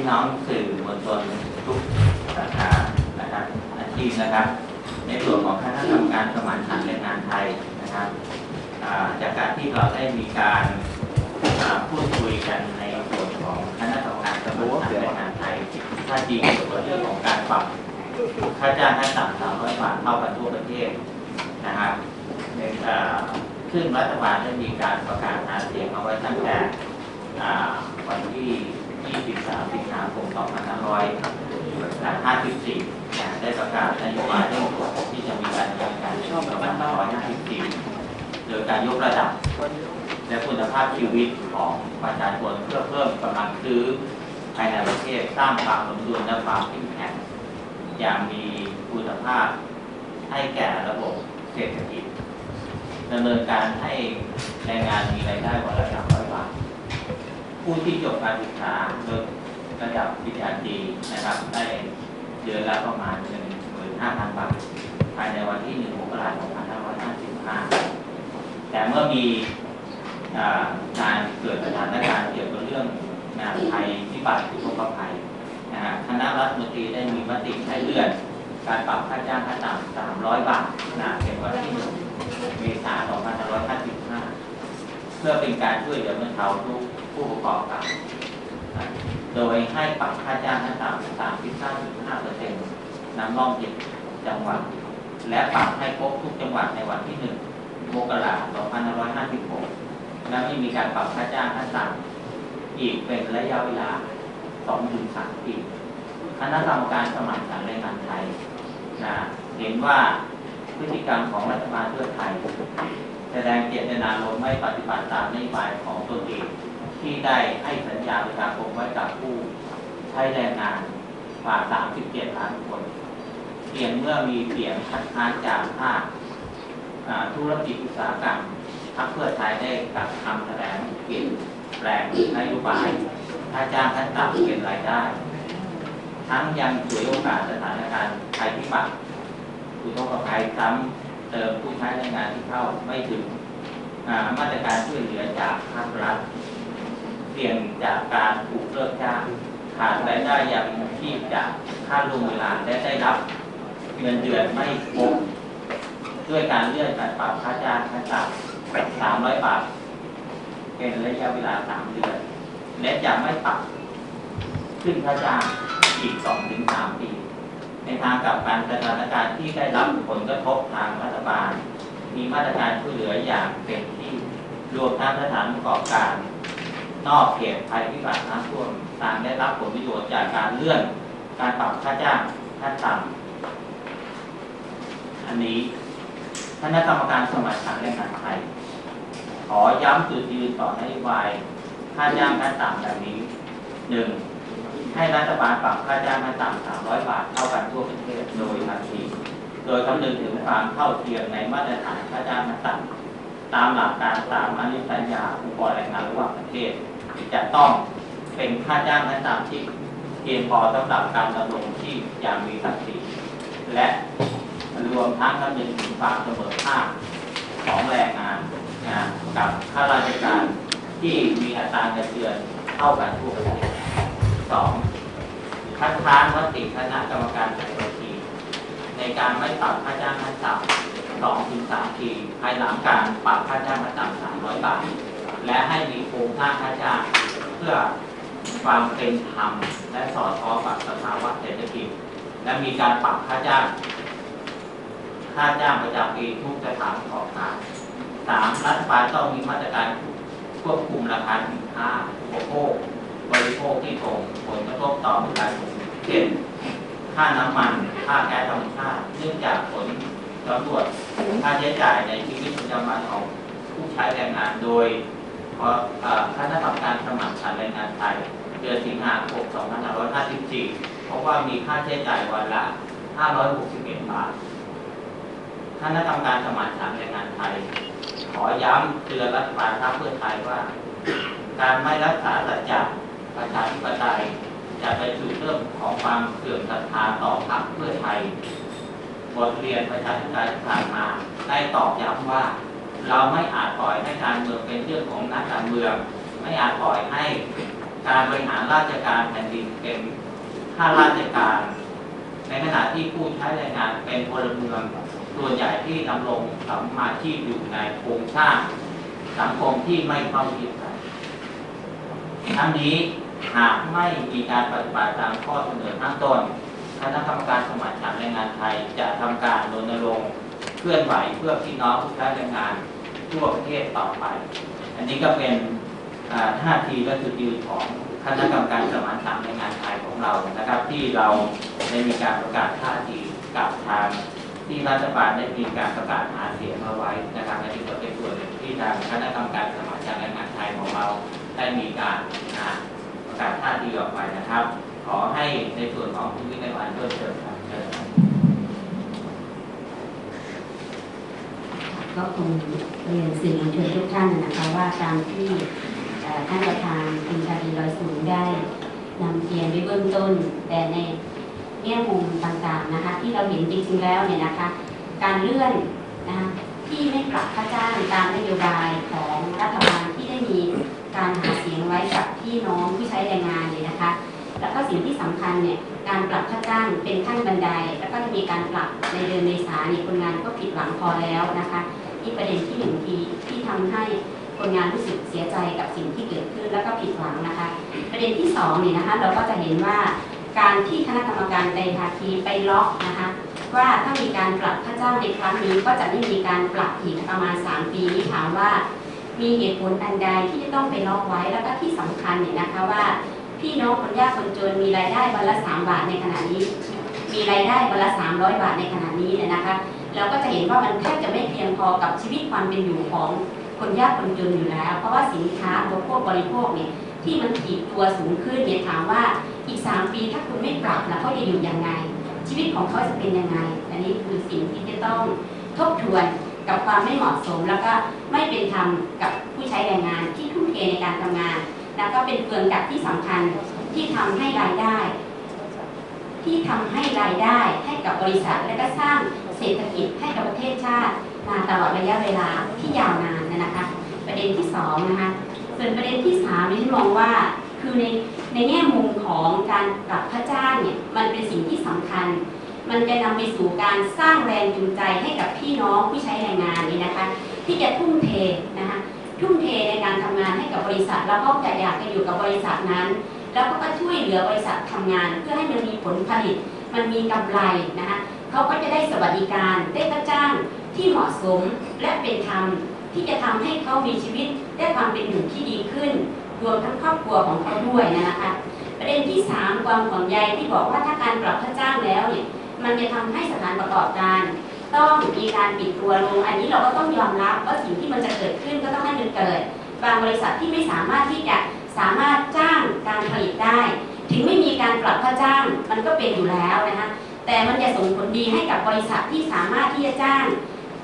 พี่น้องสื่อมวลชนทุกสาขานะครับอาชีพนะครับ ในส่วนของคณะกรรมการสมานฉันท์แรงงานไทยนะครับจากการที่เราได้มีการพูดคุยกันในส่วนของคณะกรรมการสมานฉันท์แรงงานไทยถ้าจริงเกี่วกับเรื่องของการปรับค่าจ้างขั้นต่ำ300บาทเท่ากันทั่วประเทศนะครับในอ่าซึ่งรัฐบาลได้มีการประกาศหาเสียงเอาไว้ตั้งแต่วันที่ 23สิงหาคม 2554นะได้ประกาศนโยบายเรื่องที่จะมีการดำเนินการช่วง2554 โดยการยกระดับ และคุณภาพชีวิตของประชาชนเพื่อเพิ่มกำลังซื้อภายในประเทศสร้างความสมดุลและความเข้มแข็งอย่างมีคุณภาพให้แก่ระบบเศรษฐกิจดำเนินการให้แรงงานมีรายได้วันละ300บาท ผู้ที่จบการศึกษาโดยระดับปริญญาตรีนะครับ ได้เดือนละประมาณ15,000บาท ภายในวันที่1มกราคม2555 แต่เมื่อมีการเกิดสถานการณ์เกี่ยวกับเรื่องงาภัยพิบัติอุทกภัยนะฮะคณะรัฐมนตรีได้มีมติให้เลื่อนการปรับค่าจ้างขั้นต่ำ300 บาทนะเป็นวันที่1เมษายน2555 เพื่อเป็นการช่วยเหลือบรรเทาทุกผู้ประกอบการ โดยให้ปรับค่าจ้างขั้นต่ำ35.5%นต์นำร่องเจ็ดจังหวัด และปรับให้ครบทุกจังหวัดในวันที่1มกราคม2556 และไม่มีการปรับค่าจ้างขั้นต่ำอีกเป็นระยะเวลา2-3ปีคณะกรรมการสมัครฉันท์แรงงานไทยนะเห็นว่าพฤติกรรมของรัฐบาลเพื่อไทย แสดงเจตนารมณ์ไม่ปฏิบัติตามนโยบายของตนเองที่ได้ให้สัญญาประชาคมไว้กับผู้ใช้แรงงานกว่า 37 ล้านคนเพียงเมื่อมีเสียงคัดค้านจากภาคธุรกิจอุตสาหกรรมพรรคเพื่อไทยได้กลับคำแถลงเปลี่ยนแปลงนโยบายค่าจ้างขั้นต่ำเป็นรายได้ ทั้งยังฉวยโอกาสสถานการณ์ภัยพิบัติอุทกภัยซ้ำ เติมผู้ใช้แรงงานที่เข้าไม่ถึงมาตรการช่วยเหลือจากภาครัฐเสี่ยงจากการถูกเลิกจ้างขาดรายได้ย่างที่จากค่าลงเวลาและได้รับเงินเดือนไม่ครบด้วยการเลื่อนการปรับค่าจ้างขั้นต่ำ300บาทเป็นระยะเวลา3เดือน และจะไม่ปรับขึ้นค่าจ้างอีก2-3ปี ในทางกลับการสถานการณ์ที่ได้รับผลกระทบทางรัฐบาล มีมาตรการช่วยเหลืออย่างเต็มที่รวมทั้งสถานประกอบการ นอกเขตภัยพิบัติน้ำท่วมต่างได้รับผลประโยชน์จากการเลื่อนการปรับค่าจ้างขั้นต่ำอันนี้คณะกรรมการสมัครฉันแรงงานไทย ขอย้ำจุดยืนต่อนโยบายค่าจ้างขั้นต่ำแบบนี้หนึ่ง ให้รัฐบาลปรับค่าจ้างขั้นต่ำ300 บาทเท่ากันทั่วประเทศโดยทันทีโดยคำนึงถึงความเท่าเทียมในมาตรฐานค่าจ้างขั้นต่ำตามหลักการตามอนุสัญญาองค์กรแรงงานระหว่างประเทศ จะต้องเป็นค่าจ้างขั้นต่ำที่เพียงพอสำหรับการดำรงชีพอย่างมีศักดิ์ศรีและรวมทั้งคำนึงถึงความเสมอภาคของแรงงานกับข้าราชการที่มีอัตราเงินเดือนเท่ากันทั่วประเทศ สองคัดค้านมติคณะกรรมการไทยที ในการไม่ปรับค่าจ้างขั้นต่ำสองถึงสามปีภายหลังการปรับค่าจ้างมาต่ำสามร้อยบาท และให้มีโครงสร้างค่าจ้างเพื่อความเป็นธรรมและสอดคล้องกับสภาวะเศรษฐกิจ และมีการปรับค่าจ้าง ค่าจ้างประจำปีทุกสถานประกอบการสามรัฐบาลต้องมีมาตรการควบคุมราคาสินค้าอุปโภค ริโภคที่ส่งผลกระทบต่อประชาชนเช่นค่าน้ำมันค่าแก๊สธรรมชาติเนื่องจากผลสำรวจค่าใช้จ่ายในชีวิตประจำวันของผู้ใช้แรงงานโดยเอ่อคณะกรรมการสมัครฉันแรงงานไทยเดือนสิงหาคม2554เพราะว่ามีค่าใช้จ่ายวันละ 561 บาทคณะกรรมการสมัครฉันแรงงานไทย ขอย้ำเตือนรัฐบาลพรรคเพื่อไทยว่า การไม่รักษาสัจจะ ประชาธิปไตยจะไปสู่เรื่องของความเสื่อมศรัทธาต่อพรรคเพื่อไทยบทเรียนประชาธิปไตยที่ผ่านมา ได้ตอกย้ำว่า เราไม่อาจปล่อยให้การเมืองเป็นเรื่องของนักการเมือง ไม่อาจปล่อยให้การบริหารราชการแผ่นดินเป็นข้าราชการ ในขณะที่ผู้ใช้แรงงานเป็นพลเมืองส่วนใหญ่ที่ดำรงสัมมาชีพอยู่ในโครงสร้างสังคมที่ไม่เข้าเทียมกันทั้งนี้ หากไม่มีการปฏิบัติตามข้อเสนอข้างต้น คณะกรรมการสมัครฉันแรงงานไทยจะทำการรณรงค์เคลื่อนไหวเพื่อพี่น้องผู้ใช้แรงงานทั่วประเทศต่อไป อันนี้ก็เป็นท่าทีและจุดยืนของคณะกรรมการสมานฉันแรงงานไทยของเรานะครับ ที่เราได้มีการประกาศท่าทีกับทางที่รัฐบาลได้มีการประกาศหาเสียงมาไว้นะครับในที่เป็นส่วนหนึ่งที่ทางคณะกรรมการสมานฉันแรงงานไทยของเราได้มีการอ่าประ กาศท่าทีออกไปนะครับ ขอให้ในส่วนของคุณวินัยวันด้วยเชิญครับเชิญครับก็คงเรียนสื่อมวลชนทุกท่านนะคะว่าตามที่ท่านประธานคุณชาลีลอยสูงได้นำเรียนไว้เบื้องต้น แต่ในแง่มุมต่างๆนะคะ ที่เราเห็นจริงๆแล้วเนี่ยนะคะ การเลื่อนนะคะที่ไม่ปรับค่าจ้างตามนโยบายของรัฐบาลที่ได้มีการหาเสียงไว้กับพี่น้องานเนี่ยนะคะ แล้ว ก็สิ่งที่สำคัญเนี่ยการปรับค่าจ้างเป็นขั้นบันได แล้วก็จะมีการปรับในเดือนเมษาเนี่ยคนงานก็ผิดหวังพอแล้วนะคะนี่ประเด็นที่หนึ่งที่ที่ทำให้คนงานรู้สึกเสียใจกับสิ่งที่เกิดขึ้นแล้วก็ผิดหวังนะคะ ประเด็นที่สองเนี่ยนะคะเราก็จะเห็นว่าการที่คณะกรรมการไตรภาคีไปล็อกนะคะว่าถ้ามีการปรับค่าจ้างในครั้งนี้ก็จะไม่มีการปรับอีกประมาณ 3 ปีนี้ถามว่า มีเหตุผลอันใดที่จะต้องไปล็อกไว้แล้วก็ที่สำคัญเนี่ยนะคะว่า พี่น้องคนยากคนจนมีรายได้วันละ3บาทในขณะนี้ มีรายได้วันละ300บาทในขณะนี้เนี่ยนะคะเราก็จะเห็นว่ามันแทบจะไม่เพียงพอกับชีวิตความเป็นอยู่ของคนยากคนจนอยู่แล้ว เพราะว่าสินค้าอุปโภคบริโภคเนี่ยที่มันถีบตัวสูงขึ้นเนี่ยถามว่าอีก 3 ปีถ้าคุณไม่ปรับแล้วเขาจะอยู่ยังไง ชีวิตของเขาจะเป็นยังไง อันนี้คือสิ่งที่จะต้องทบทวนกับความไม่เหมาะสม แล้วก็ไม่เป็นธรรมกับผู้ใช้แรงงานที่ทุ่มเทในการทำงาน แล้วก็เป็นเฟืองกับที่สำคัญที่ทำให้รายได้ ที่ทำให้รายได้ให้กับบริษัทและก็สร้างเศรษฐกิจให้กับประเทศชาติ มาตลอดระยะเวลาที่ยาวนานนะคะ ประเด็นที่สองนะคะส่วนประเด็นที่สามดิฉันมองว่าคือในในแง่มุมของการปรับค่าจ้างเนี่ยมันเป็นสิ่งที่สำคัญ มันจะนำไปสู่การสร้างแรงจูงใจให้กับพี่น้องผู้ใช้แรงงานนี่นะคะ ที่จะทุ่มเทนะคะ ทุ่มเทในการทำงานให้กับบริษัท แล้วก็จะอยากจะอยู่กับบริษัทนั้น แล้วก็ช่วยเหลือบริษัททำงาน เพื่อให้มันมีผลผลิต มันมีกำไรนะคะเขาก็จะได้สวัสดิการได้ค่าจ้างที่เหมาะสมและเป็นธรรมที่จะทำให้เขามีชีวิตได้ความเป็นอยู่ที่ดีขึ้น รวมทั้งครอบครัวของเขาด้วยนะคะประเด็นที่สามความห่วงใยที่บอกว่าถ้าการปรับค่าจ้างแล้วเนี่ยมันจะทำให้สถานประกอบการ ต้องมีการปิดตัวลง อันนี้เราก็ต้องยอมรับว่าสิ่งที่มันจะเกิดขึ้นก็ต้องให้มันเกิด บางบริษัทที่ไม่สามารถที่จะสามารถจ้างการผลิตได้ ถึงไม่มีการปรับค่าจ้างมันก็เป็นอยู่แล้วนะคะแต่มันจะส่งผลดีให้กับบริษัทที่สามารถที่จะจ้าง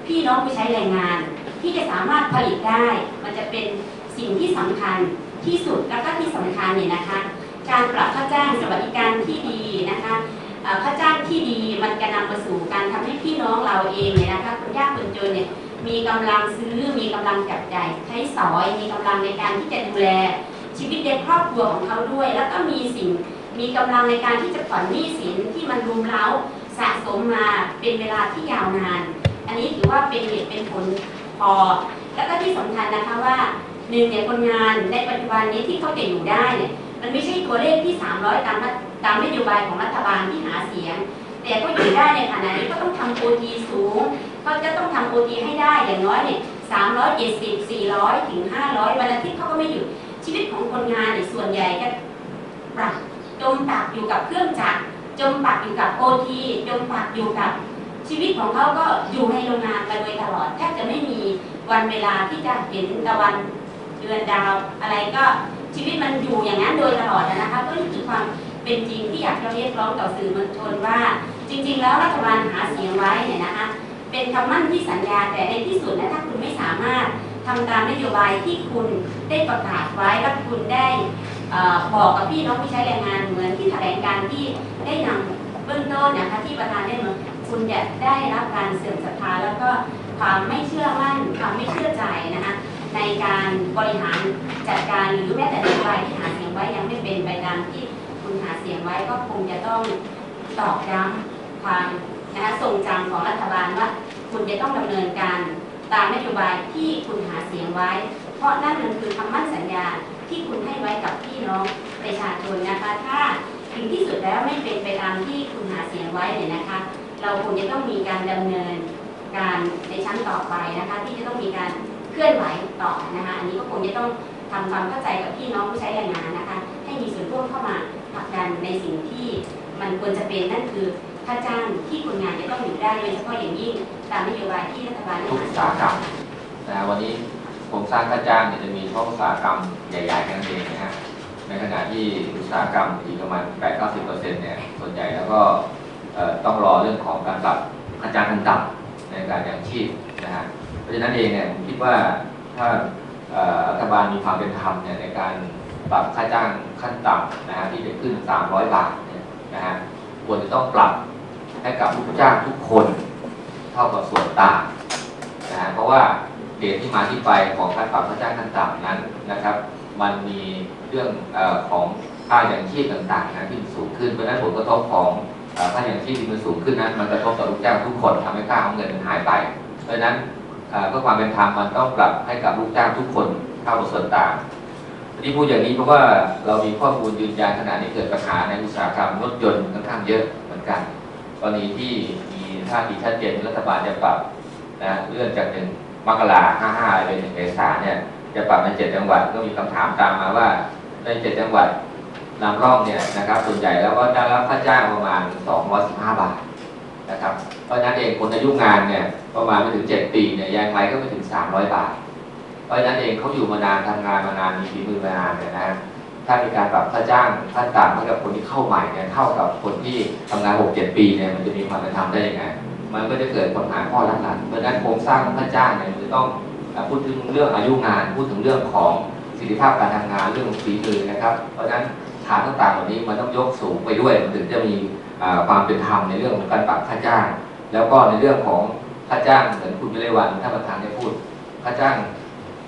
พี่น้องผู้ใช้แรงงาน ที่จะสามารถผลิตได้ มันจะเป็นสิ่งที่สำคัญที่สุดแล้วก็ที่สำคัญเนี่ยนะคะ การปรับค่าจ้างสวัสดิการที่ดีนะคะ ค่าจ้างที่ดีมันจะนำมาสู่การทำให้พี่น้องเราเองเนี่ยนะคะคนยากคนจนเนี่ยมีกำลังซื้อมีกำลังจับจ่ายใช้สอยมีกำลังในการที่จะดูแล ชีวิตในครอบครัวของเขาด้วย แล้วก็มีสิ่งมีกำลังในการที่จะผ่อนหนี้สินที่มันรุมเร้าสะสมมาเป็นเวลาที่ยาวนาน อันนี้ถือว่าเป็นเหตุเป็นผลพอ แล้วก็ที่สำคัญนะคะว่าหนึ่งเนี่ยคนงานในปัจจุบันนี้ที่เขาจะอยู่ได้เนี่ยมันไม่ใช่ตัวเลขที่ 300 ตามรัฐ ตามนโยบายของรัฐบาลที่หาเสียง แต่ก็อยู่ได้ในขณะนี้ก็ต้องทำโอทีสูง ก็จะต้องทำโอทีให้ได้อย่างน้อยเนี่ย370 400ถึง500วันอาทิตย์เขาก็ไม่หยุดชีวิตของคนงานเนี่ยส่วนใหญ่จะปรับจมปักอยู่กับเครื่องจักรจมปักอยู่กับโอทีจมปักอยู่กับชีวิตของเขาก็อยู่ในโรงงานมาโดยตลอดแทบจะไม่มีวันเวลาที่จะเห็นตะวันเดือนดาวอะไรก็ชีวิตมันอยู่อย่างนั้นโดยตลอดนะคะก็นี่คือความ เป็นจริงที่อยากจะเรียกร้องต่อสื่อมวลชนว่า จริง ๆ แล้วรัฐบาลหาเสียงไว้เนี่ยนะคะเป็นคำมั่นที่สัญญาแต่ในที่สุดนะถ้าคุณไม่สามารถทำตามนโยบายที่คุณได้ประกาศไว้และคุณได้บอกกับพี่น้องผู้ใช้แรงงานเหมือนที่แถลงการที่ได้นำเบื้องต้นนะคะที่ประธานได้มาคุณจะได้รับการเสื่อมศรัทธาแล้วก็ความไม่เชื่อมั่นความไม่เชื่อใจนะคะในการบริหารจัดการหรือแม้แต่นโยบายที่หาเสียงไว้ยังไม่เป็นไปตามที่ หาเสียงไว้ก็คงจะต้องตอกย้ำความนะคะทรงจำของรัฐบาลว่าคุณจะต้องดำเนินการตามนโยบายที่คุณหาเสียงไว้ เพราะนั่นมันคือคำมั่นสัญญาที่คุณให้ไว้กับพี่น้องประชาชนนะคะ ถ้าถึงที่สุดแล้วไม่เป็นไปตามที่คุณหาเสียงไว้เนี่ยนะคะ เราคงจะต้องมีการดำเนินการในชั้นต่อไปนะคะ ที่จะต้องมีการเคลื่อนไหวต่อนะคะ อันนี้ก็คงจะต้องทำความเข้าใจกับพี่น้องผู้ใช้แรงงานนะคะ ให้มีส่วนร่วมเข้ามา ผลักดันในสิ่งที่มันควรจะเป็นนั่นคือค่าจ้างที่คนงานจะต้องอยู่ได้โดยเฉพาะอย่างยิ่งตามนโยบายที่รัฐบาลได้ทุกอุตสาหกรรมนะวันนี้โครงสร้างค่าจ้างเนี่ยจะมีเฉพาะอุตสาหกรรมใหญ่ๆแค่นั้นเองนะฮะในขณะที่อุตสาหกรรมอีกประมาณ 8-90%เนี่ยส่วนใหญ่แล้วก็ต้องรอเรื่องของการปรับค่าจ้างขั้นต่ำในการยังชีพนะฮะเพราะฉะนั้นเองเนี่ยผมคิดว่าถ้ารัฐบาลมีความเป็นธรรมเนี่ยในการปรับค่าจ้าง ขั้นต่ำนะฮะที่จะขึ้น 300 บาทเนี่ยนะฮะควรจะต้องปรับให้กับลูกจ้างทุกคนเท่ากับส่วนต่างนะฮะเพราะว่าเหตุที่มาที่ไปของการปรับค่าจ้างขั้นต่ำนั้นนะครับ มันมีเรื่องอของค่าอย่างชีพต่างๆนะที่มันสูงขึ้นเพราะนั้นผลกระทบของค่าอย่างชีพที่มันสูงขึ้นนั้นมันกระทบต่อลูกจ้างทุกคนทำให้ค่าของเงินมันหายไป เพราะฉะนั้นเพื่อความเป็นธรรมมันต้องปรับให้กับลูกจ้างทุกคนเท่ากับส่วนต่าง ที่พูดอย่างนี้เพราะว่าเรามีข้อมูลยืนยันขณะนี้เกิดปัญหาในอุตสาหกรรมรถยนต์ค่อนข้างเยอะเหมือนกันกรณีที่มีท่าทีชัดเจนรัฐบาลจะปรับนะเลื่อนจากหนึ่งมกราห้าห้าเป็นหนึ่งเมษาเนี่ยจะปรับในเจ็ดจังหวัดก็มีคำถามตามมาว่าในเจ็ดจังหวัดนำร่องเนี่ยนะครับส่วนใหญ่แล้วก็ได้รับค่าจ้างประมาณ 215 บาทนะครับเพราะฉะนั้นเองคนอายุงานเนี่ยประมาณไม่ถึง 7 ปีเนี่ยยังไงก็ไม่ถึง 300 บาท เพราะฉะนั้นเองเขาอยู่มานานทำงานมานานมีฝีมือมานานเนี่ยนะถ้ามีการปรับค่าจ้างขั้นต่ำให้กับคนที่เข้าใหม่เนี่ยเท่ากับคนที่ทำงาน 6-7 ปีเนี่ยมันจะมีความเป็นธรรมได้ยังไงมันก็จะเกิดปัญหาข้อลักหลังเพราะฉะนั้นโครงสร้างค่าจ้างเนี่ยมันจะต้องพูดถึงเรื่องอายุงาน พูดถึงเรื่องของสิทธิภาพการทำงานเรื่องฝีมือนะครับ เพราะฉะนั้นฐานต่างๆเหล่านี้มันต้องยกสูงไปด้วยมันถึงจะมีความเป็นธรรมในเรื่องของการปรับค่าจ้าง แล้วก็ในเรื่องของค่าจ้างเหมือนคุณวิไลวันท่านประธานได้พูดค่าจ้าง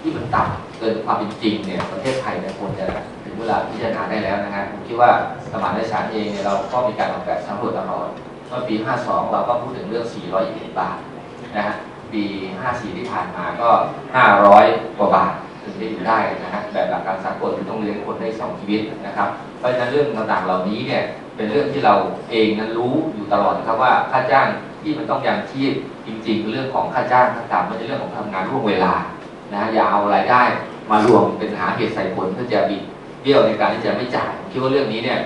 ที่มันต่ำเกินความเป็นจริงเนี่ยประเทศไทยเนี่ยควรจะถึงเวลาพิจารณาได้แล้วนะฮะผมคิดว่าสมานฉันท์เองเนี่ยเราก็มีการออกแบบสำรวจตลอดเมื่อปี 52 เราก็พูดถึงเรื่อง 421 บาทนะฮะปี 54 ที่ผ่านมาก็ 500 กว่าบาทถึงจะอยู่ได้นะฮะแบบหลักการสากลคือต้องเลี้ยงคนได้ 2 ชีวิตนะครับเพราะฉะนั้นเรื่องต่างๆเหล่านี้เนี่ยเป็นเรื่องที่เราเองนั้นรู้อยู่ตลอดนะครับว่าค่าจ้างที่มันต้องยังชีพจริง ๆ เรื่องของค่าจ้างต่างๆมันเป็นเรื่องของทำงานร่วมเวลา นะฮะอย่าเอารายได้มารวมเป็นหาเหตุใส่ผลเพื่อจะบิดเบี้ยวในการที่จะไม่จ่ายคิดว่าเรื่องนี้เนี่ย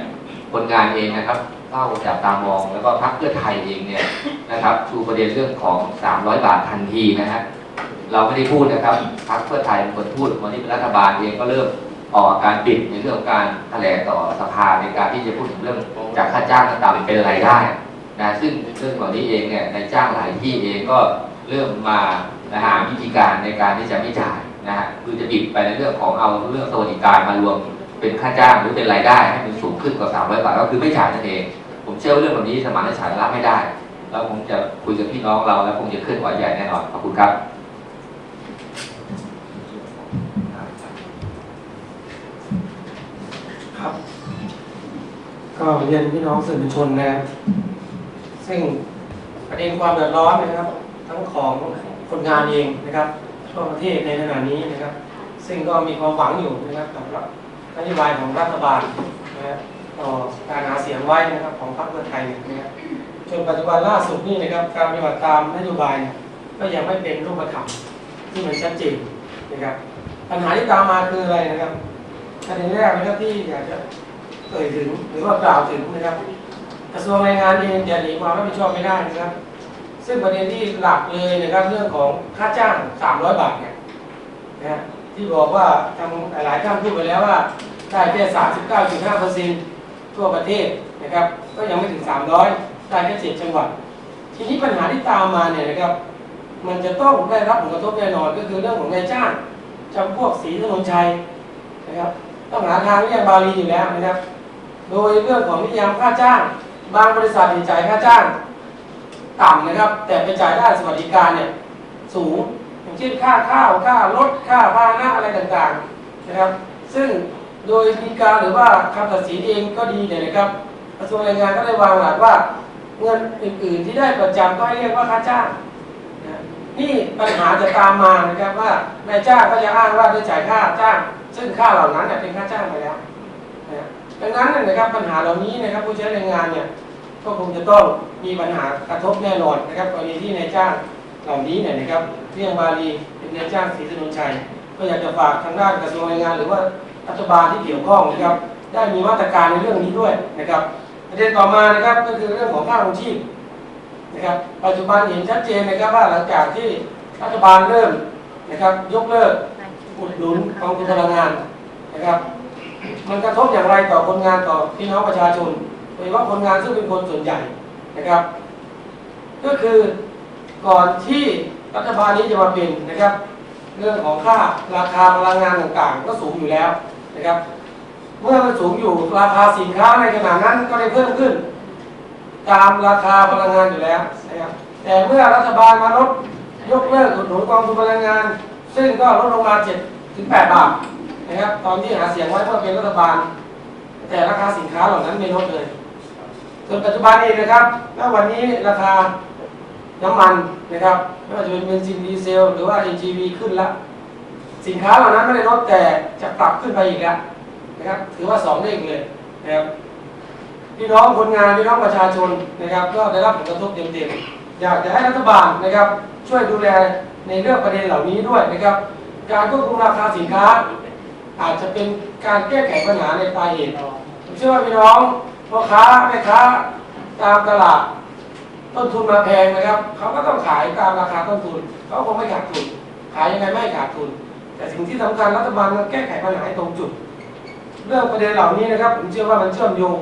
คนงานเองนะครับเฝ้าจับตามองแล้วก็พรรคเพื่อไทยเองเนี่ยนะครับชูประเด็นเรื่องของ 300 บาททันทีนะฮะเราไม่ได้พูดนะครับพรรคเพื่อไทยเป็นคนพูดวันนี้เป็นรัฐบาลเองก็เริ่มออกอการปิดในเรื่องของการแถลงต่อสภาในการที่จะพูดถึงเรื่องจากค่าจ้างต่างๆเป็นรายได้นะซึ่งเรื่องเหล่านี้เองเนี่ยในจ้างหลายที่เองก็เริ่มมา นะหาวิธีการในการที่จะไม่จ่ายนะฮะคือจะบิดไปในเรื่องของเอาเรื่องสวัสดิการมารวมเป็นค่าจ้างหรือเป็นรายได้ให้มันสูงขึ้นกว่า 300 บาทก็คือไม่จ่ายนั่นเอง ผมเชื่อเรื่องแบบนี้สมานฉันท์รับไม่ได้ แล้วผมจะคุยกับพี่น้องเราแล้วคงจะเคลื่อนไหวใหญ่แน่นอนขอบคุณครับครับก็เรียนพี่น้องสื่อมวลชนนะครับซึ่งประเด็นความเดือดร้อนนะครับ ทั้งของ คนงานเองนะครับทั่วประเทศในขณะนี้นะครับ ซึ่งก็มีความหวังอยู่นะครับกับนโยบายของรัฐบาลนะครับต่อการหาเสียงไว้นะครับของพรรคเพื่อไทยนะครับจนปัจจุบันล่าสุดนี่นะครับการปฏิบัติตามนโยบายเนี่ยก็ยังไม่เป็นรูปธรรมที่มันชัดเจนนะครับปัญหาที่ตามมาคืออะไรนะครับประเด็นแรกนะครับที่อยากจะเอ่ยถึงหรือว่ากล่าวถึงนะครับ กระทรวงแรงงานเองจะหนีความรับผิดชอบไม่ได้นะครับ ซึ่งประเด็นที่หลักเลยนะครับเรื่องของค่าจ้าง 300 บาทเนี่ยนะที่บอกว่าทางหลายๆท่านพูดไปแล้วว่าได้แค่ 39.5%ทั่วประเทศนะครับ ก็ยังไม่ถึง 300 ได้แค่7จังหวัด ทีนี้ปัญหาที่ตามมาเนี่ยนะครับ มันจะต้องได้รับผลกระทบแน่นอนก็คือเรื่องของนายจ้างจำพวกสีถนนชัยนะครับต้องหาทางวิยามบาลีอยู่แล้วนะครับ โดยเรื่องของนิยามค่าจ้าง บางบริษัทจ่ายค่าจ้าง ต่ำนะครับ แต่ไปจ่ายได้สวัสดิการเนี่ยสูงอย่างเช่นค่าข้าวค่ารถค่าพาหนะอะไรต่างๆนะครับ ซึ่งโดยมีการหรือว่าคำตัดสินเองก็ดีเนี่ยนะครับกระทรวงแรงงานก็ได้วางหลักว่าเงินอื่นๆที่ได้ประจำก็ให้เรียกว่าค่าจ้างนี่ปัญหาจะตามมานะครับว่านายจ้างก็จะอ้างว่าได้จ่ายค่าจ้าง ซึ่งค่าเหล่านั้นเนี่ยเป็นค่าจ้างไปแล้วนะดังนั้นนะครับปัญหาเหล่านี้นะครับผู้ใช้แรงงานเนี่ย ก็คงจะต้องมีปัญหากระทบแน่นอนนะครับกรณีที่นายจ้างเหล่านี้เนี่ยนะครับเรียกมาลีเป็นนายจ้างศรีสนุนชัย ก็อยากจะฝากทางด้านกระทรวงแรงงาน หรือว่ารัฐบาลที่เกี่ยวข้องนะครับ ได้มีมาตรการในเรื่องนี้ด้วยนะครับประเด็นต่อมานะครับก็คือเรื่องของค่าครองชีพนะครับปัจจุบันเห็นชัดเจนนะครับว่าหลังจากที่รัฐบาลเริ่มนะครับยกเลิกอุดหนุนกองทุนพลังงานนะครับ มันกระทบอย่างไรต่อคนงานต่อพี่น้องประชาชน ยเฉพาะคนงานซึ่งเป็นคนส่วนใหญ่นะครับ ก็คือก่อนที่รัฐบาลนี้จะมาเป็นนะครับ เรื่องของค่าราคาพลังงานต่างๆ ก็สูงอยู่แล้วนะครับ เมื่อมันสูงอยู่ราคาสินค้าในขณะนั้นก็ได้เพิ่มขึ้น ตามราคาพลังงานอยู่แล้วนะครับแต่เมื่อรัฐบาลมาลดยกเลิกอุดหนุนกองทุนพลังงาน ซึ่งก็ลดลงมา7ถึง8บาทนะครับตอนที่หาเสียงไว้เพื่อเป็นรัฐบาล แต่ราคาสินค้าเหล่านั้นไม่ลดเลย จนปัจจุบันนี้นะครับณวันนี้ราคาน้ำมันนะครับไม่ว่าจะเป็นเบนซินดีเซล หรือว่า NGV ขึ้นแล้วสินค้าเหล่านั้นไม่ได้ลดแต่จะปรับขึ้นไปอีกแล้วนะครับถือว่าสองเลขเลยนะครับพี่น้องคนงานพี่น้องประชาชนนะครับ ก็ได้รับผลกระทบเต็มๆอยากจะให้รัฐบาลนะครับ ช่วยดูแลในเรื่องประเด็นเหล่านี้ด้วยนะครับ การควบคุมราคาสินค้า อาจจะเป็นการแก้ไขปัญหาในปลายเหตุผมเชื่อว่าพี่น้อง พ่อค้าแม่ค้าตามตลาด ต้นทุนมาแพงนะครับเขาก็ต้องขายตามราคาต้นทุนเขาคงไม่ขาดทุน ขายยังไงไม่ขาดทุน แต่สิ่งที่สำคัญรัฐบาลต้องแก้ไขปัญหาให้ตรงจุด เรื่องประเด็นเหล่านี้นะครับ ผมเชื่อว่ามันเชื่อมโยง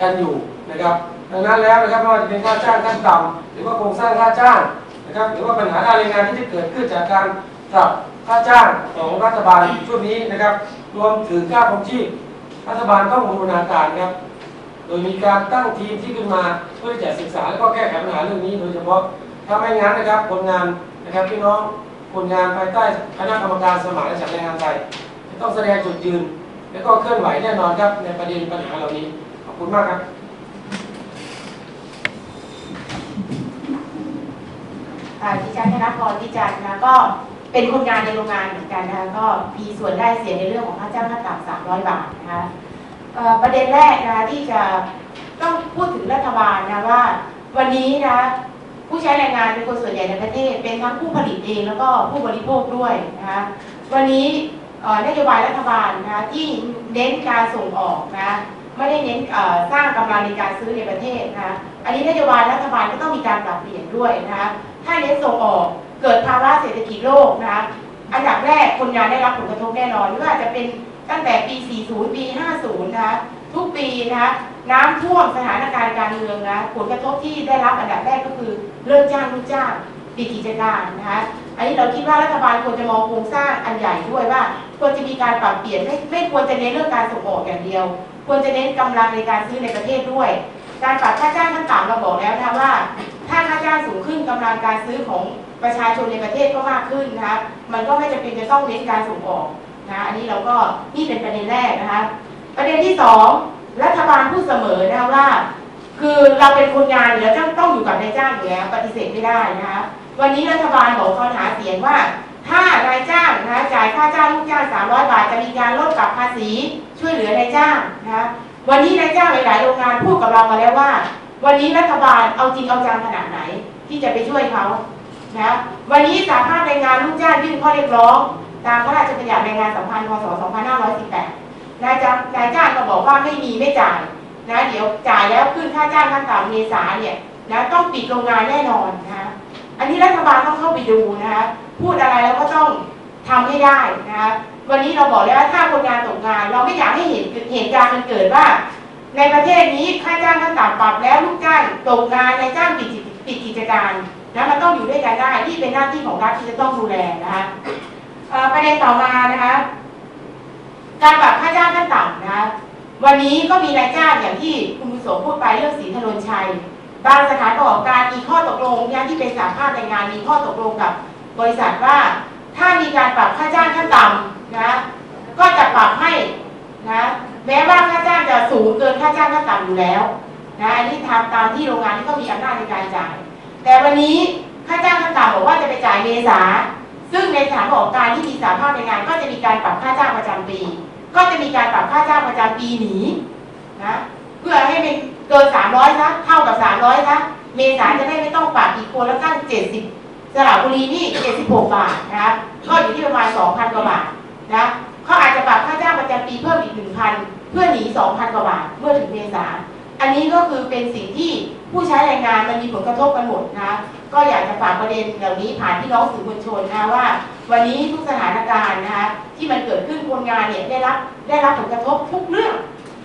กันอยู่นะครับดังนั้นแล้วนะครับไม่ว่าจะเป็นค่าจ้างขั้นต่ำหรือว่าโครงสร้างค่าจ้างนะครับหรือว่าปัญหาด้านแรงงานที่จะเกิดขึ้นจากการปรับค่าจ้างของรัฐบาลช่วงนี้นะครับ รวมถึงค่าครองชีพรัฐบาลต้องบูรณาการนะครับ โดยมีการตั้งทีมที่ขึ้นมาเพื่อจะศึกษาและก็แก้ไขปัญหาเรื่องนี้ โดยเฉพาะถ้าไม่งั้นนะครับคนงานนะครับพี่น้องคนงานภายใต้คณะกรรมการสมานฉันท์แรงงานไทยต้องแสดงจุดยืน และก็เคลื่อนไหวแน่นอนครับในประเด็นปัญหาเหล่านี้ขอบคุณมากครับค่ะดิฉันธนพรวิจันทร์นะก็เป็นคนงานในโรงงานเหมือนกันนะคะก็มีส่วนได้เสียในเรื่องของค่าจ้างขั้นต่ำ300 บาทนะคะ ประเด็นแรกนะที่จะต้องพูดถึงรัฐบาลนะว่า วันนี้นะผู้ใช้แรงงานเป็นคนส่วนใหญ่ในประเทศ เป็นทั้งผู้ผลิตเองแล้วก็ผู้บริโภคด้วยนะคะวันนี้นโยบายรัฐบาลนะที่เน้นการส่งออกนะไม่ได้เน้นสร้างกำลังในการซื้อในประเทศนะอันนี้นโยบายรัฐบาลก็ต้องมีการปรับเปลี่ยนด้วยนะคะถ้าเน้นส่งออกเกิดภาวะเศรษฐกิจโลกนะอันดับแรกคนงานได้รับผลกระทบแน่นอนไม่ว่าจะเป็น ตั้งแต่ปี 40 ปี 50 นะคะทุกปีนะคะน้ำท่วมสถานการณ์การเมืองนะผลกระทบที่ได้รับอันดับแรกก็คือเลิกจ้างลูกจ้างปิดกิจการนะคะอันนี้เราคิดว่ารัฐบาลควรจะมองโครงสร้างอันใหญ่ด้วยว่าควรจะมีการปรับเปลี่ยนไม่ไม่ควรจะเน้นเรื่องการส่งออกอย่างเดียว ควรจะเน้นกำลังในการซื้อในประเทศด้วย การปรับค่าจ้างขั้นต่ำเราบอกแล้วนะว่า ถ้าค่าจ้างสูงขึ้นกำลังการซื้อของประชาชนในประเทศก็มากขึ้นนะคะมันก็ไม่จำเป็นจะต้องเน้นการส่งออก นะอันนี้เราก็นี่เป็นประเด็นแรกนะคะ ประเด็นที่สองรัฐบาลพูดเสมอนะคะว่า คือเราเป็นคนงานอยู่แล้วต้องต้องอยู่กับนายจ้างอยู่แล้วปฏิเสธไม่ได้นะคะวันนี้รัฐบาลบอกเขาหาเสียงว่า ถ้านายจ้างนะคะจ่ายค่าจ้างลูกจ้าง300 บาทจะมีการลดปรับภาษีช่วยเหลือนายจ้างนะคะวันนี้นายจ้างหลาย ๆ โรงงานพูดกับเรามาแล้วว่า วันนี้รัฐบาลเอาจริงเอาจังขนาดไหน ที่จะไปช่วยเขานะวันนี้สาภาพแรงงานลูกจ้างยื่นข้อเรียกร้อง ตามพระราชบัญญัติแรงงานสัมพันธ์พศ 2518 นายจ้างนายจ้างก็บอกว่าไม่มีไม่จ่ายนะเดี๋ยวจ่ายแล้วขึ้นค่าจ้างขั้นต่ำเมษาเนี่ยนะต้องปิดโรงงานแน่นอนนะคะอันนี้รัฐบาลต้องเข้าไปดูนะคะพูดอะไรแล้วก็ต้องทำให้ได้นะคะวันนี้เราบอกแล้วว่าถ้าคนงานตกงาน เราไม่อยากให้เห็นเหตุการณ์มันเกิดว่า ในประเทศนี้ค่าจ้างขั้นต่ำปรับแล้วลูกจ้างตกงานนายจ้างปิดกิจปิดกิจการนะมันต้องอยู่ด้วยกันได้ที่เป็นหน้าที่ของรัฐที่จะต้องดูแลนะคะ ประเด็นต่อมานะคะ การปรับค่าจ้างขั้นต่ำนะคะวันนี้ก็มีนายจ้างอย่างที่คุณบุโสมพูดไปเรื่องศรีถนนชัย บางสถานประกอบการมีข้อตกลงเนี่ยที่เป็นสาภาพแรงงานมีข้อตกลงกับบริษัทว่า ถ้ามีการปรับค่าจ้างขั้นต่ำนะก็จะปรับให้นะแม้ว่าค่าจ้างจะสูงเกินค่าจ้างขั้นต่ำอยู่แล้วนะอันนี้ทำตามที่โรงงานที่เขามีอำนาจในการจ่าย แต่วันนี้ค่าจ้างขั้นต่ำบอกว่าจะไปจ่ายเมษา ซึ่งในสถานประกอบการที่มีสาภาพในงาน ก็จะมีการปรับค่าจ้างประจำปี ก็จะมีการปรับค่าจ้างประจำปีหนีนะเพื่อให้เป็นเกิน300ซะเท่ากับ300ซะเมษาจะได้ไม่ต้องปรับอีกคนละตั้ง70สระบุรีนี่76บาทนะครับก็อยู่ที่ประมาณ2,000กว่าบาทนะเขาอาจจะปรับค่าจ้างประจำปีเพิ่มอีก1,000เพื่อหนี2,000กว่าบาทเมื่อถึงเมษาอันนี้ก็คือเป็นสิ่งที่ผู้ใช้แรงงานมันมีผลกระทบกันหมดนะ ก็อยากจะฝากประเด็นเหล่านี้ผ่านพี่น้องสื่อมวลชนนะว่า วันนี้ทุกสถานการณ์นะคะที่มันเกิดขึ้นคนงานเนี่ยได้รับได้รับผลกระทบทุกเรื่อง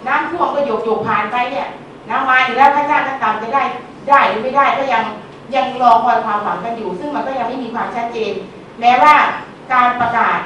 น้ำท่วมก็โยกโยกผ่านไปเนี่ยน้ำมาอีกแล้วค่าจ้างขั้นต่ำจะได้ได้หรือไม่ได้ก็ยังยังรอคอยความหวังกันอยู่ ซึ่งมันก็ยังไม่มีความชัดเจน แม้ว่าการประกาศ